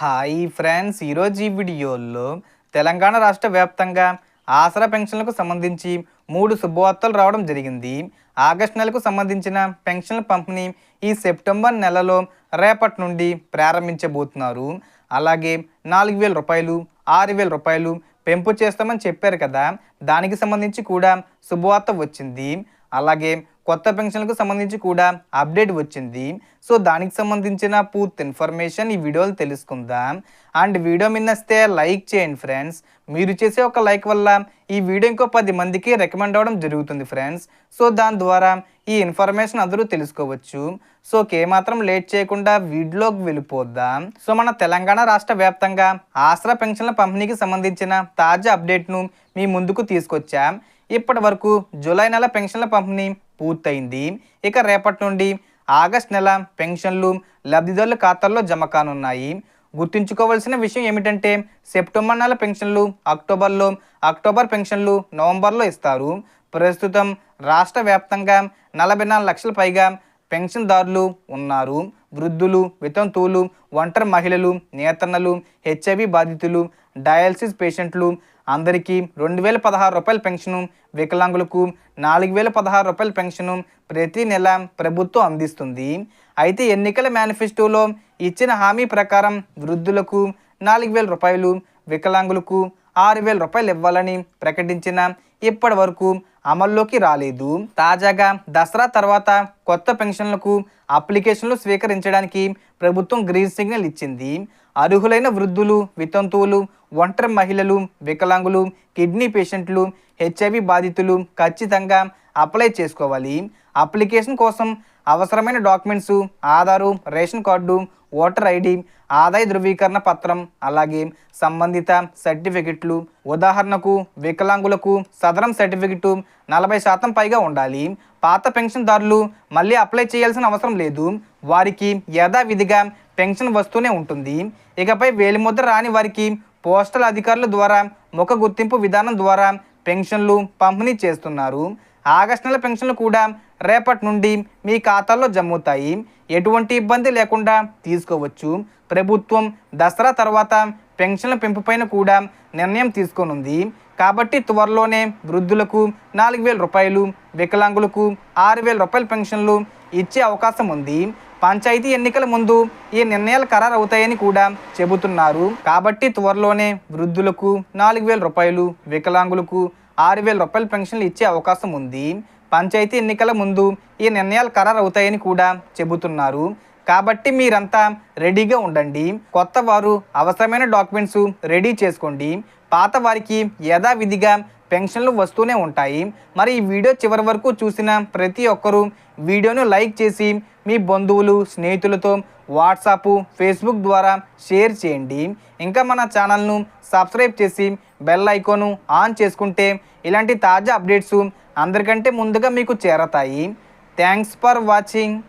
Hi friends ఈరోజు ఈ వీడియోలో తెలంగాణ రాష్ట్ర వ్యాప్తంగా ఆసరా పెన్షన్లకు సంబంధించి మూడు శుభవార్తలు రావడం జరిగింది. ఆగస్టు నెలకు సంబంధించిన పెన్షన్ల పంపిణీ ఈ సెప్టెంబర్ నెలలో రేపటి నుండి ప్రారంభించబోతున్నారు. అలాగే నాలుగు వేల రూపాయలు ఆరు వేల రూపాయలు పెంపు చేస్తామని చెప్పారు కదా. దానికి సంబంధించి కూడా శుభవార్త వచ్చింది. అలాగే కొత్త పెన్షన్లకు సంబంధించి కూడా అప్డేట్ వచ్చింది. సో దానికి సంబంధించిన పూర్తి ఇన్ఫర్మేషన్ ఈ వీడియోలు తెలుసుకుందాం. అండ్ వీడియో మిన్నస్తే లైక్ చేయండి ఫ్రెండ్స్. మీరు చేసే ఒక లైక్ వల్ల ఈ వీడియో ఇంకో పది మందికి రికమెండ్ అవ్వడం జరుగుతుంది ఫ్రెండ్స్. సో దాని ద్వారా ఈ ఇన్ఫర్మేషన్ అందరూ తెలుసుకోవచ్చు. సో మాత్రం లేట్ చేయకుండా వీడియోకి వెళ్ళిపోద్దాం సో మన తెలంగాణ రాష్ట్ర వ్యాప్తంగా ఆసరా పెన్షన్ల పంపిణీకి సంబంధించిన తాజా అప్డేట్ను మీ ముందుకు తీసుకొచ్చాం. ఇప్పటి వరకు జూలై నెల పెన్షన్ల పంపిణీ పూర్తయింది. ఇక రేపటి నుండి ఆగస్ట్ నెల పెన్షన్లు లబ్ధిదారుల ఖాతాల్లో జమ కానున్నాయి. గుర్తుంచుకోవాల్సిన విషయం ఏమిటంటే సెప్టెంబర్ నెల పెన్షన్లు అక్టోబర్లో అక్టోబర్ పెన్షన్లు నవంబర్లో ఇస్తారు. ప్రస్తుతం రాష్ట్ర వ్యాప్తంగా నలభై నాలుగు లక్షల పైగా పెన్షన్దారులు ఉన్నారు. వృద్ధులు వితంతువులు ఒంటరి మహిళలు నేతన్నలు హెచ్ఐవి బాధితులు డయాలసిస్ పేషెంట్లు అందరికీ రెండు వేల పదహారు రూపాయల పెన్షను వికలాంగులకు నాలుగు వేల పదహారు రూపాయల పెన్షను ప్రతి నెల ప్రభుత్వం అందిస్తుంది. అయితే ఎన్నికల మేనిఫెస్టోలో ఇచ్చిన హామీ ప్రకారం వృద్ధులకు నాలుగు వేల రూపాయలు వికలాంగులకు ఆరు వేల రూపాయలు ఇవ్వాలని ప్రకటించిన ఇప్పటి వరకు అమల్లోకి రాలేదు. తాజాగా దసరా తర్వాత కొత్త పెన్షన్లకు అప్లికేషన్లు స్వీకరించడానికి ప్రభుత్వం గ్రీన్ సిగ్నల్ ఇచ్చింది. అర్హులైన వృద్ధులు వితంతువులు ఒంటరి మహిళలు వికలాంగులు కిడ్నీ పేషెంట్లు హెచ్ఐవి బాధితులు ఖచ్చితంగా అప్లై చేసుకోవాలి. అప్లికేషన్ కోసం అవసరమైన documents Aadhaar ration card voter ID ఆదాయ ధృవీకరణ పత్రం అలాగే సంబంధిత సర్టిఫికెట్లు ఉదాహరణకు వికలాంగులకు సదరం సర్టిఫికెట్ నలభై శాతం పైగా ఉండాలి. పాత పెన్షన్దారులు మళ్ళీ అప్లై చేయాల్సిన అవసరం లేదు. వారికి యథావిధిగా పెన్షన్ వస్తూనే ఉంటుంది. ఇకపై వేలిముద్ర రాని వారికి పోస్టల్ అధికారుల ద్వారా ముఖ గుర్తింపు విధానం ద్వారా పెన్షన్లు పంపిణీ చేస్తున్నారు. ఆగస్టు నెల పెన్షన్లు కూడా రేపటి నుండి మీ ఖాతాల్లో జమ్ముతాయి. ఎటువంటి ఇబ్బంది లేకుండా తీసుకోవచ్చు. ప్రభుత్వం దసరా తర్వాత పెన్షన్ల పెంపుపైన కూడా నిర్ణయం తీసుకోనుంది. కాబట్టి త్వరలోనే వృద్ధులకు నాలుగు వేల రూపాయలు వికలాంగులకు ఆరు వేల రూపాయల పెన్షన్లు ఇచ్చే అవకాశం ఉంది. పంచాయతీ ఎన్నికల ముందు ఈ నిర్ణయాలు ఖరారు అవుతాయని కూడా చెబుతున్నారు. కాబట్టి త్వరలోనే వృద్ధులకు నాలుగు వేల రూపాయలు వికలాంగులకు ఆరు వేల రూపాయల పెన్షన్లు ఇచ్చే అవకాశం ఉంది. పంచాయతీ ఎన్నికల ముందు ఈ నిర్ణయాలు ఖరారు అవుతాయని కూడా చెబుతున్నారు. కాబట్టి మీరంతా రెడీగా ఉండండి. కొత్త వారు అవసరమైన డాక్యుమెంట్స్ రెడీ చేసుకోండి. పాత వారికి యథావిధిగా పెన్షన్లు వస్తూనే ఉంటాయి. మరి ఈ వీడియో చివరి వరకు చూసిన ప్రతి ఒక్కరూ వీడియోను లైక్ చేసి మీ బంధువులు స్నేహితులతో వాట్సాప్ ఫేస్బుక్ ద్వారా షేర్ చేయండి. ఇంకా మన ఛానల్ను సబ్స్క్రైబ్ చేసి బెల్ ఐకాను ఆన్ చేసుకుంటే ఇలాంటి తాజా అప్డేట్స్ అందరికంటే ముందుగా మీకు చేరతాయి. Thanks for watching.